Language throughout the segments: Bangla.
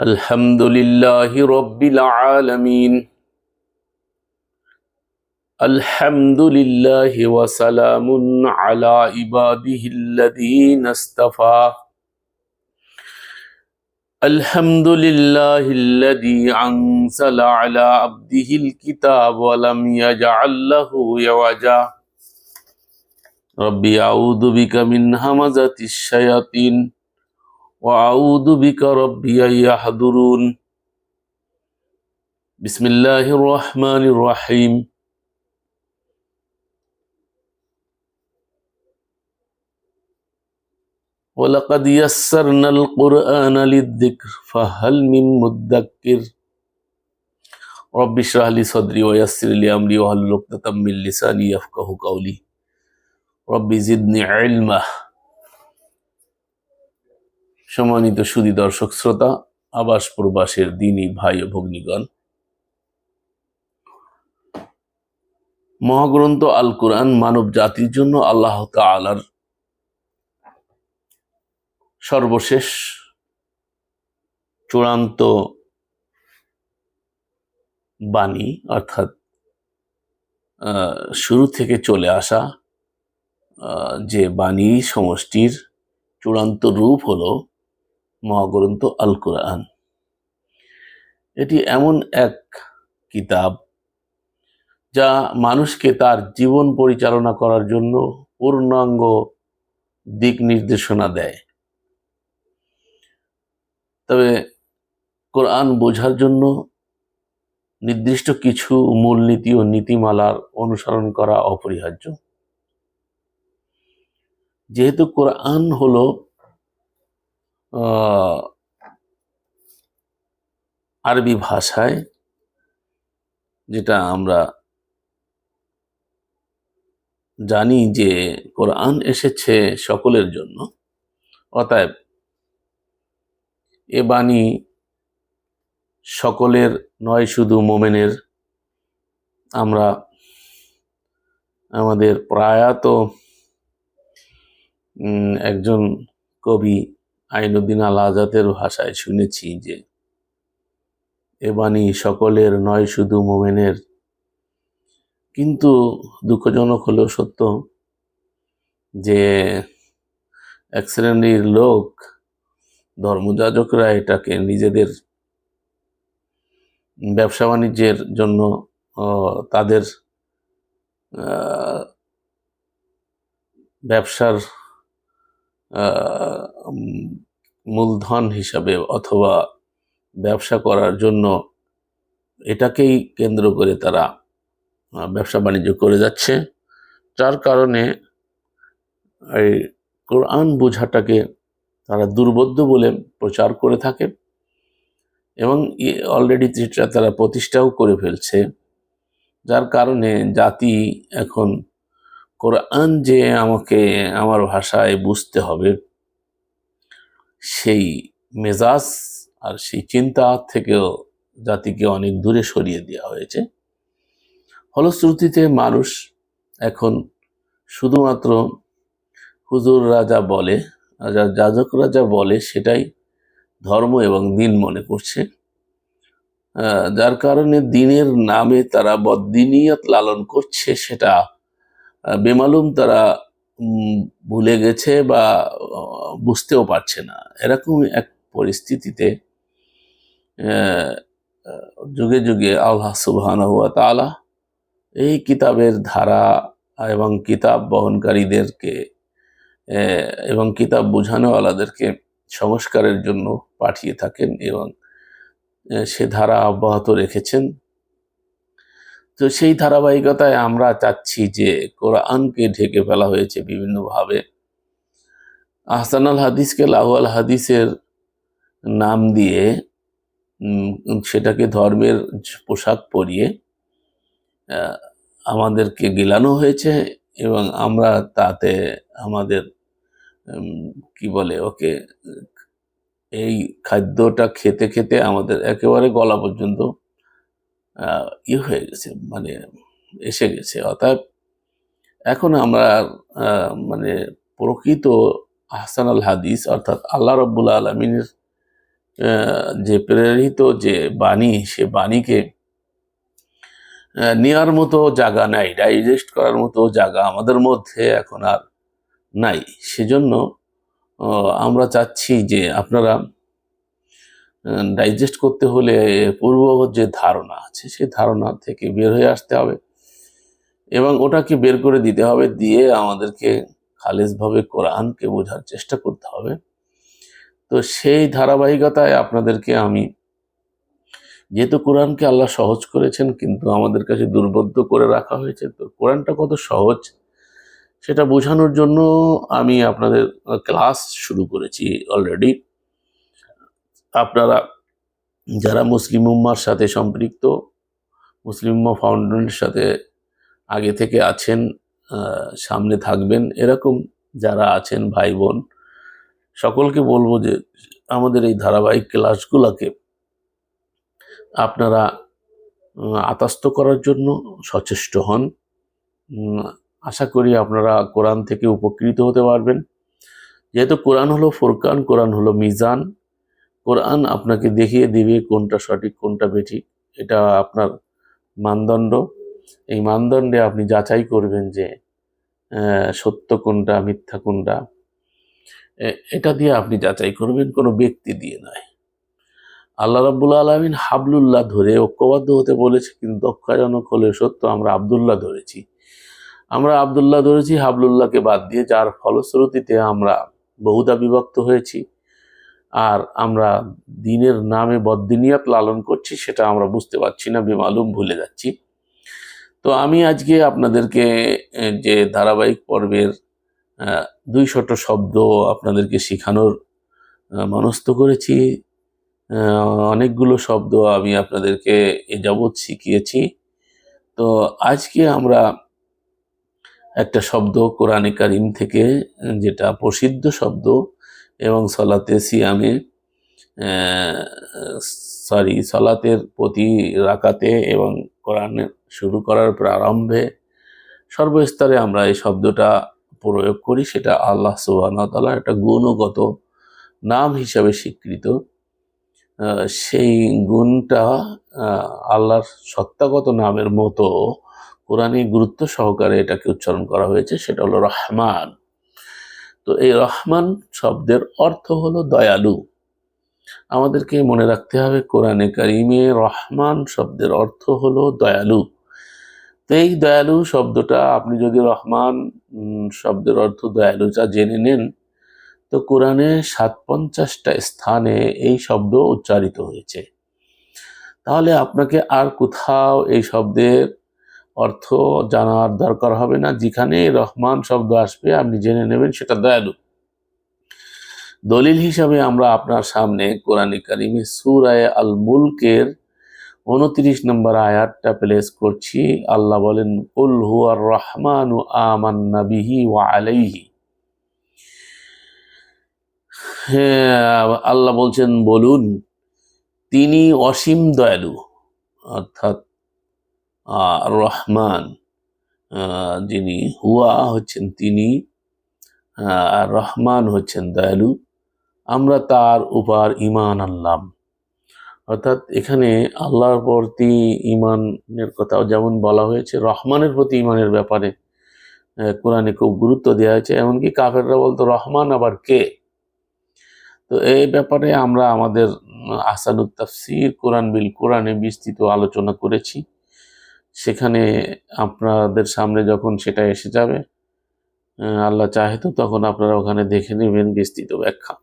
الحمد لله رب العالمين الحمد لله وسلام على عباده الذين اصطفى الحمد لله الذي أنزل على عبده الكتاب ولم يجعل له عوجا ربي أعوذ بك من همزة الشياطين وأعوذ بك ربي أن يحضرون. بسم الله الرحمن الرحيم. ولقد يسرنا القرآن للذكر فهل من مدكر؟ رب اشرح لي صدري ويسر لي أمري واحلل عقدة من لساني يفقه قولي. رب زدني علما. সম্মানিত সুদী দর্শক শ্রোতা আবাস প্রবাসের দিনী ভাই ও ভগ্নীগণ। মহাগ্রন্থ আল কোরআন মানব জাতির জন্য আল্লাহ তালার সর্বশেষ চূড়ান্ত বাণী, অর্থাৎ শুরু থেকে চলে আসা যে বাণী সমষ্টির চূড়ান্ত রূপ হলো মহাগ্রন্থ আল কোরআন এটি এমন এক কিতাব যা মানুষকে তার জীবন পরিচালনা করার জন্য পূর্ণাঙ্গ দিক নির্দেশনা দেয়। তবে কোরআন বোঝার জন্য নির্দিষ্ট কিছু মূলনীতি ও নীতিমালার অনুসরণ করা অপরিহার্য। যেহেতু কোরআন হলো আরবি ভাষায় যেটা আমরা জানি যে কোরআন এসেছে সকলের জন্য, অতএব এ বাণী সকলের নয়, শুধু মোমেনের। আমরা আমাদের প্রয়াত একজন কবি আইনুদ্দিন আল আজাদের ভাষায় শুনেছি যে এ বাণী সকলের নয় শুধু মোমেনের। কিন্তু দুঃখজনক হলেও সত্য যে, এক শ্রেণির লোক, ধর্মযাজকরা এটাকে নিজেদের ব্যবসা বাণিজ্যের জন্য তাদের ব্যবসার মূলধন হিসাবে অথবা ব্যবসা করার জন্য এটাকেই কেন্দ্র করে তারা ব্যবসা বাণিজ্য করে যাচ্ছে। যার কারণে এই কোরআন বোঝাটাকে তারা দুর্বোধ্য বলে প্রচার করে থাকে এবং অলরেডি যেটা তারা প্রতিষ্ঠাও করে ফেলছে, যার কারণে জাতি এখন কোরআন যে আমাকে, আমার ভাষায় বুঝতে হবে, সেই মেজাজ আর সেই চিন্তা থেকেও জাতিকে অনেক দূরে সরিয়ে দেওয়া হয়েছে। ফলশ্রুতিতে মানুষ এখন শুধুমাত্র হুজুর রাজা বলে, রাজা, যাজক রাজা বলে সেটাই ধর্ম এবং দিন মনে করছে। যার কারণে দিনের নামে তারা বদিনিয়ত লালন করছে সেটা বেমালুম তারা ভুলে গেছে বা বুঝতেও পারছে না। এরকম এক পরিস্থিতিতে যুগে যুগে আল্লাহ সুবহান হুয়া তালা এই কিতাবের ধারা এবং কিতাব বহনকারীদেরকে এবং কিতাব বোঝানোওয়ালাদেরকে সংস্কারের জন্য পাঠিয়ে থাকেন এবং সে ধারা অব্যাহত রেখেছেন। তো সেই ধারাবাহিকতায় আমরা চাচ্ছি যে কোরআনকে ঢেকে ফেলা হয়েছে বিভিন্নভাবে। আহসান আল হাদিসকে লাহুয়াল হাদিসের নাম দিয়ে সেটাকে ধর্মের পোশাক পরিয়ে আমাদেরকে গিলানো হয়েছে এবং আমরা তাতে আমাদের কি বলে ওকে, এই খাদ্যটা খেতে খেতে আমাদের একেবারে গলা পর্যন্ত ইয়ে হয়ে গেছে মানে এসে গেছে। অর্থাৎ এখন আমরা মানে প্রকৃত আহসান আল হাদিস, অর্থাৎ আল্লাহ রব্বুল আলমিনের যে প্রেরিত যে বাণী, সে বাণীকে নেওয়ার মতো জায়গা নাই ডাইজেস্ট করার মতো জায়গা আমাদের মধ্যে এখন আর নাই। সেজন্য আমরা চাচ্ছি যে আপনারা ডাইজেস্ট করতে হলে পূর্ব যে ধারণা আছে, সেই ধারণা থেকে বের হয়ে আসতে হবে এবং ওটাকে বের করে দিতে হবে, দিয়ে আমাদেরকে খালেজভাবে কোরআনকে বোঝার চেষ্টা করতে হবে। তো সেই ধারাবাহিকতায় আপনাদেরকে আমি, যেহেতু কোরআনকে আল্লাহ সহজ করেছেন, কিন্তু আমাদের কাছে দুর্বোধ্য করে রাখা হয়েছে, তো কোরআনটা কত সহজ সেটা বোঝানোর জন্য আমি আপনাদের ক্লাস শুরু করেছি অলরেডি আপনারা যারা মুসলিম উম্মার সাথে সম্পৃক্ত, মুসলিম উম্মা ফাউন্ডেশনের সাথে আগে থেকে আছেন সামনে থাকবেন, এরকম যারা আছেন ভাই বোন, সকলকে বলব যে আমাদের এই ধারাবাহিক ক্লাসগুলোকে আপনারা আতাস্ত করার জন্য সচেষ্ট হন। আশা করি আপনারা কোরআন থেকে উপকৃত হতে পারবেন। যেহেতু কোরআন হলো ফোরকান, কোরআন হলো মিজান কোরআন আপনাকে দেখিয়ে দিবে কোনটা সঠিক, কোনটা বেঠিক। এটা আপনার মানদণ্ড। এই মানদণ্ডে আপনি যাচাই করবেন যে সত্য কোনটা, মিথ্যা কোনটা। এটা দিয়ে আপনি যাচাই করবেন, কোনো ব্যক্তি দিয়ে নয়। আল্লাহ রাব্বুল আলমিন হাবলুল্লাহ ধরে ঐক্যবদ্ধ হতে বলেছে, কিন্তু দক্ষাজনক হলে সত্য, আমরা আবদুল্লাহ ধরেছি। আমরা আবদুল্লাহ ধরেছি, হাবলুল্লাহকে বাদ দিয়ে, যার ফলশ্রুতিতে আমরা বহুদা বিভক্ত হয়েছি। আর আমরা দিনের নামে বদ্দিনিয়াত লালন করছি, সেটা আমরা বুঝতে পারছি না, বেমালুম ভুলে যাচ্ছি। তো আমি আজকে আপনাদেরকে যে ধারাবাহিক পর্বের দুই শত শব্দ আপনাদেরকে শেখানোর মনস্থ করেছি। অনেকগুলো শব্দ আমি আপনাদেরকে এ যাবৎ শিখিয়েছি। তো আজকে আমরা একটা শব্দ কোরআনে কারিম থেকে, যেটা প্রসিদ্ধ শব্দ এবং সলাতে সিয়ামে সরি, সলাতের প্রতি রাকাতে এবং কোরআনের শুরু করার প্রারম্ভে সর্বস্তরে আমরা এই শব্দটা প্রয়োগ করি, সেটা আল্লাহ সুবাহতালা একটা গুণগত নাম হিসাবে স্বীকৃত। সেই গুণটা আল্লাহর সত্তাগত নামের মতো কোরআনে গুরুত্ব সহকারে এটাকে উচ্চারণ করা হয়েছে, সেটা হলো রহমান। তো এই রহমান শব্দের অর্থ হলো দয়ালু। আমাদেরকে মনে রাখতে হবে, কোরআনে কারিমে রহমান শব্দের অর্থ হলো দয়ালু। তো এই দয়ালু শব্দটা, আপনি যদি রহমান শব্দের অর্থ দয়ালু যা জেনে নেন, তো কোরআনে সাত পঞ্চাশটা স্থানে এই শব্দ উচ্চারিত হয়েছে। তাহলে আপনাকে আর কোথাও এই শব্দের অর্থ জানার দরকার হবে না। যেখানে রহমান শব্দ আসবে, আপনি জেনে নেবেন, সেটা দয়ালু। দলিল হিসাবে আমরা আপনার সামনে কোরআনে কারিমে সুরায় আল মুলকের উনত্রিশ নম্বর আয়াতটা প্লেস করছি। আল্লাহ বলেন, কুল হুয়ার রহমানু আমান্না বিহি ওয়া আলাইহি। হ্যাঁ আল্লাহ বলছেন, বলুন, তিনি অসীম দয়ালু। অর্থাৎ রহমান যিনি হুয়া হচ্ছেন তিনি আর রহমান হচ্ছেন দয়ালু। আমরা তার উপর ইমান আনলাম। অর্থাৎ এখানে আল্লাহর প্রতি ইমানের কথাও যেমন বলা হয়েছে, রহমানের প্রতি ইমানের ব্যাপারে কোরআনে খুব গুরুত্ব দেওয়া হয়েছে। এমনকি কাফেররা বলতো, রহমান আবার কে? তো এই ব্যাপারে আমরা আমাদের আসানুত তাফসির, কোরআন বিল কোরআনে বিস্তৃত আলোচনা করেছি। সেখানে আপনাদের সামনে যখন সেটা এসে যাবে আল্লাহ চাহে তো তখন আপনারা ওখানে দেখে নেবেন বিস্তৃত ব্যাখ্যা।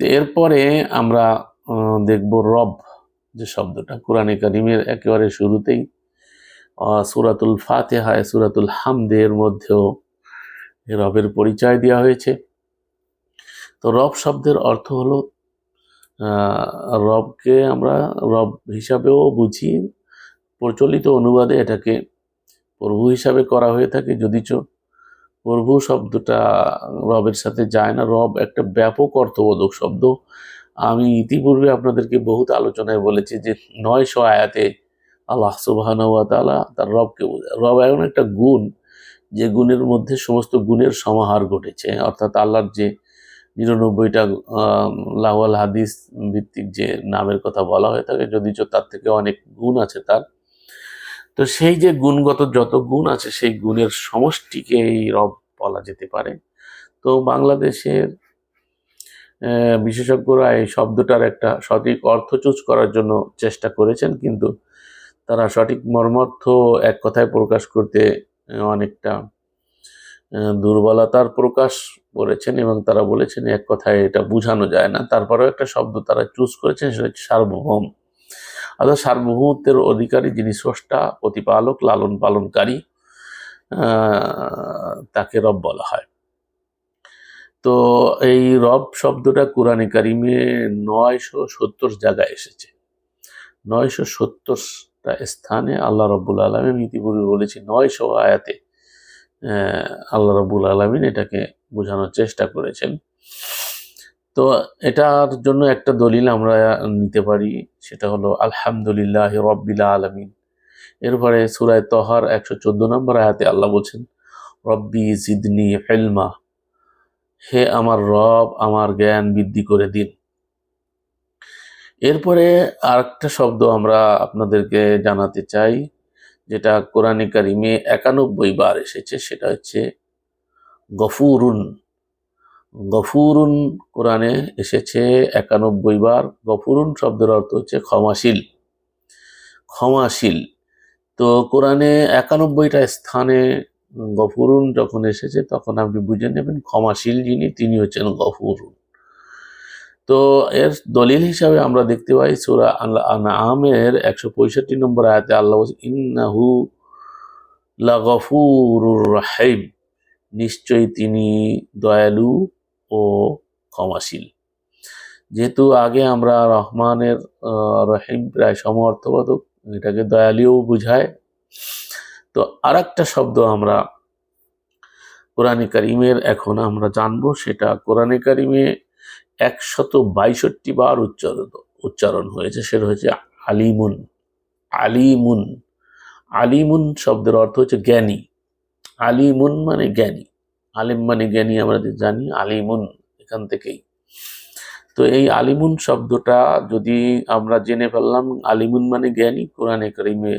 এরপরে আমরা দেখব রব যে শব্দটা। কোরআনে কারিমের একেবারে শুরুতেই সুরাতুল ফাতেহায় সুরাতুল হামদের মধ্যেও রবের পরিচয় দেওয়া হয়েছে। তো রব শব্দের অর্থ হলো রবকে আমরা রব হিসাবেও বুঝি প্রচলিত অনুবাদে এটাকে প্রভু হিসাবে করা হয়ে থাকে যদিচ প্রভু শব্দটা রবের সাথে যায় না। রব একটা ব্যাপক অর্থবোধক শব্দ। আমি ইতিপূর্বে আপনাদেরকে বহুত আলোচনায় বলেছি যে নয়শো আয়াতে আল্লাহ সুবাহান তালা তার রবকে বোঝায়। রব এমন একটা গুণ যে গুণের মধ্যে সমস্ত গুণের সমাহার ঘটেছে। অর্থাৎ আল্লাহর যে নিরানব্বইটা আহ, লাওয়াল হাদিস ভিত্তিক যে নামের কথা বলা হয়ে থাকে যদিচ তার থেকে অনেক গুণ আছে তার। তো সেই যে গুণগত যত গুণ আছে, সেই গুণের সমষ্টিকে এই রব বলা যেতে পারে। তো বাংলাদেশের বিশেষজ্ঞরা এই শব্দটার একটা সঠিক অর্থ চুজ করার জন্য চেষ্টা করেছেন, কিন্তু তারা সঠিক মর্মার্থ এক কথায় প্রকাশ করতে অনেকটা দুর্বলতার প্রকাশ করেছেন এবং তারা বলেছেন, এক কথায় এটা বোঝানো যায় না। তারপরেও একটা শব্দ তারা চুজ করেছেন, সেটা হচ্ছে সার্বভৌম। অর্থাৎ সার্বভৌমত্বের অধিকারী যিনি স্রষ্টা, প্রতিপালক, লালন পালনকারী তাকে রব বলা হয়। তো এই রব শব্দটা কোরআনে কারিমে নয়শো সত্তর জায়গায় এসেছে। নয়শো সত্তরটা স্থানে আল্লাহ রব্বুল আলমিন ইতিপূর্বে বলেছি নয়শো আয়াতে আল্লাহ রব্বুল আলমিন এটাকে বোঝানোর চেষ্টা করেছেন। তো এটার জন্য একটা দলিল আমরা নিতে পারি, সেটা হলো, আলহামদুলিল্লাহ রব্বিল আলমিন। এরপরে সুরায় তহার একশো চোদ্দ নম্বর আয়াতে আল্লাহ বলছেন, রব্বি জিদনি হেলমা হে আমার রব, আমার জ্ঞান বৃদ্ধি করে দিন। এরপরে আরেকটা শব্দ আমরা আপনাদেরকে জানাতে চাই, যেটা কোরআনে কারিমে একানব্বই বার এসেছে, সেটা হচ্ছে, গফুরুন। গফুরুন কোরআনে এসেছে একানব্বই বার। গফুরুন শব্দের অর্থ হচ্ছে ক্ষমাশীল। ক্ষমাশীল। তো কোরআনে একানব্বইটা স্থানে গফুরুন যখন এসেছে, তখন আপনি বুঝে নেবেন ক্ষমাশীল যিনি, তিনি হচ্ছেন গফুরুন। তো এর দলিল হিসাবে আমরা দেখতে পাই, সুরা আমের একশো পঁয়ষট্টি নম্বর আয়াতে আল্লাহ ইন্নাহু লাগফুরুর রাহিম। নিশ্চয়ই তিনি দয়ালু ও ক্ষমাশীল। যেহেতু আগে আমরা রহমানের রহিম প্রায় সমর্থবাদক, এটাকে দয়ালিও বুঝায়। তো আর একটা শব্দ আমরা কোরআনে কারিমের এখন আমরা জানব, সেটা কোরআনে কারিমে একশত বাইষট্টি বার উচ্চারণ উচ্চারণ হয়েছে, সেটা হচ্ছে আলিমুন আলিমুন। আলিমুন শব্দের অর্থ হচ্ছে জ্ঞানী। আলিমুন মানে জ্ঞানী। আলিম মানে জ্ঞানী, আমরা যে জানি, আলিমুন এখান থেকেই। তো এই আলিমুন শব্দটা যদি আমরা জেনে ফেললাম, আলিমুন মানে জ্ঞানী, কোরআনে কারিমে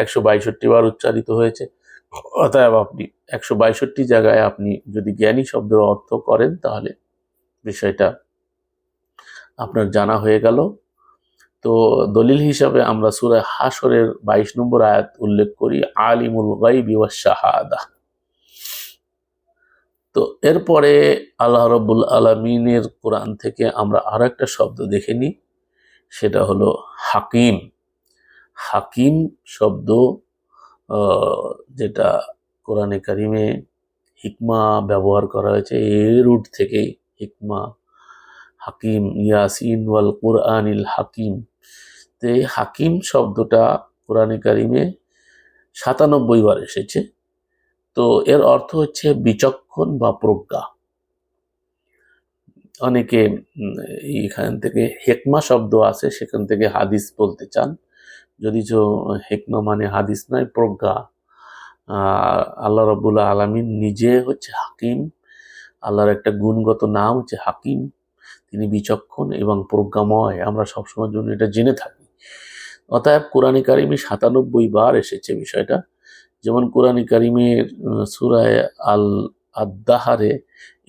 একশো বাইষট্টি বার উচ্চারিত হয়েছে। অতএব আপনি একশো বাইষট্টি জায়গায় আপনি যদি জ্ঞানী শব্দের অর্থ করেন, তাহলে বিষয়টা আপনার জানা হয়ে গেল। তো দলিল হিসাবে আমরা সুরা হাসরের বাইশ নম্বর আয়াত উল্লেখ করি, আলিমুল গাইবি ওয়াস শাহাদা। তো এরপরে আল্লাহ রব্বুল আলমিনের কোরআন থেকে আমরা আর একটা শব্দ দেখে নিই। সেটা হলো হাকিম। হাকিম শব্দ যেটা কোরআনে কারিমে হিকমা ব্যবহার করা হয়েছে। এই রুট থেকেই হিকমা, হাকিম ইয়াসিন ওয়াল কোরআনিল হাকিম। তো এই হাকিম শব্দটা কোরআনে কারিমে সাতানব্বই বার এসেছে। তো এর অর্থ হচ্ছে বিচক্ষণ বা প্রজ্ঞা। অনেকে উম, এইখান থেকে হেকমা শব্দ আছে সেখান থেকে হাদিস বলতে চান। যদি হেকমা মানে হাদিস নয় প্রজ্ঞা। আল্লাহ রবুল্লা আলমিন নিজে হচ্ছে হাকিম। আল্লাহর একটা গুণগত নাম হচ্ছে হাকিম। তিনি বিচক্ষণ এবং প্রজ্ঞাময়। আমরা সবসময়ের জন্য এটা জেনে থাকি। অতএব কোরআনে কারিমে সাতানব্বই বার এসেছে বিষয়টা। যেমন কোরআনে কারিমের সুরায় আল আদাহারে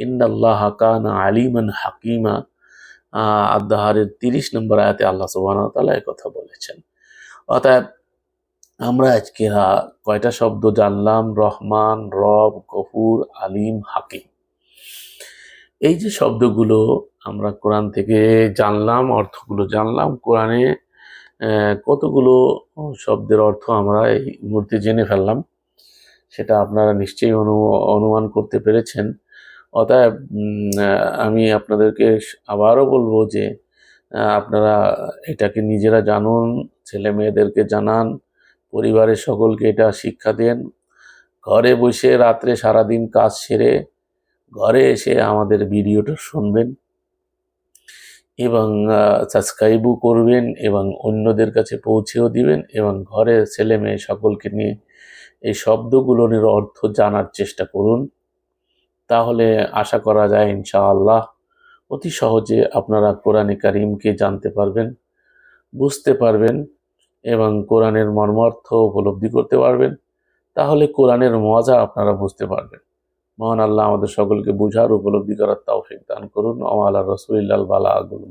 ইন্নাল্লাহ কানা আলিমান হাকিমা আদাহারের তিরিশ নম্বর আয়াতে আল্লাহ সুবহান তাআলা কথা বলেছেন। অর্থাৎ আমরা আজকে কয়টা শব্দ জানলাম? রহমান, রব, গফুর, আলিম, হাকিম। এই যে শব্দগুলো আমরা কোরআন থেকে জানলাম, অর্থগুলো জানলাম, কোরআনে কতগুলো শব্দের অর্থ আমরা এই মুহূর্তে জেনে ফেললাম, সেটা আপনারা নিশ্চয়ই অনু, অনুমান করতে পেরেছেন। অতএব আমি আপনাদেরকে আবারও বলব যে আপনারা এটাকে নিজেরা জানুন ছেলে মেয়েদেরকে জানান, পরিবারের সকলকে এটা শিক্ষা দেন। ঘরে বসে রাত্রে সারাদিন কাজ সেরে, ঘরে এসে আমাদের ভিডিওটা শুনবেন। এবং সাবস্ক্রাইবও করবেন এবং অন্যদের কাছে পৌঁছেও দিবেন এবং ঘরে ছেলে মেয়ে সকলকে নিয়ে এই শব্দগুলোর অর্থ জানার চেষ্টা করুন। তাহলে আশা করা যায় ইনশাআল্লাহ অতি সহজে আপনারা কোরআনে কারিমকে জানতে পারবেন, বুঝতে পারবেন এবং কোরআনের মর্মার্থ উপলব্ধি করতে পারবেন। তাহলে কোরআনের মজা আপনারা বুঝতে পারবেন। মহান আল্লাহ আমাদের সকলকে বুঝার, উপলব্ধি করার তৌফিক দান করুন। আল্লাহ রসুলিল্লাল বালা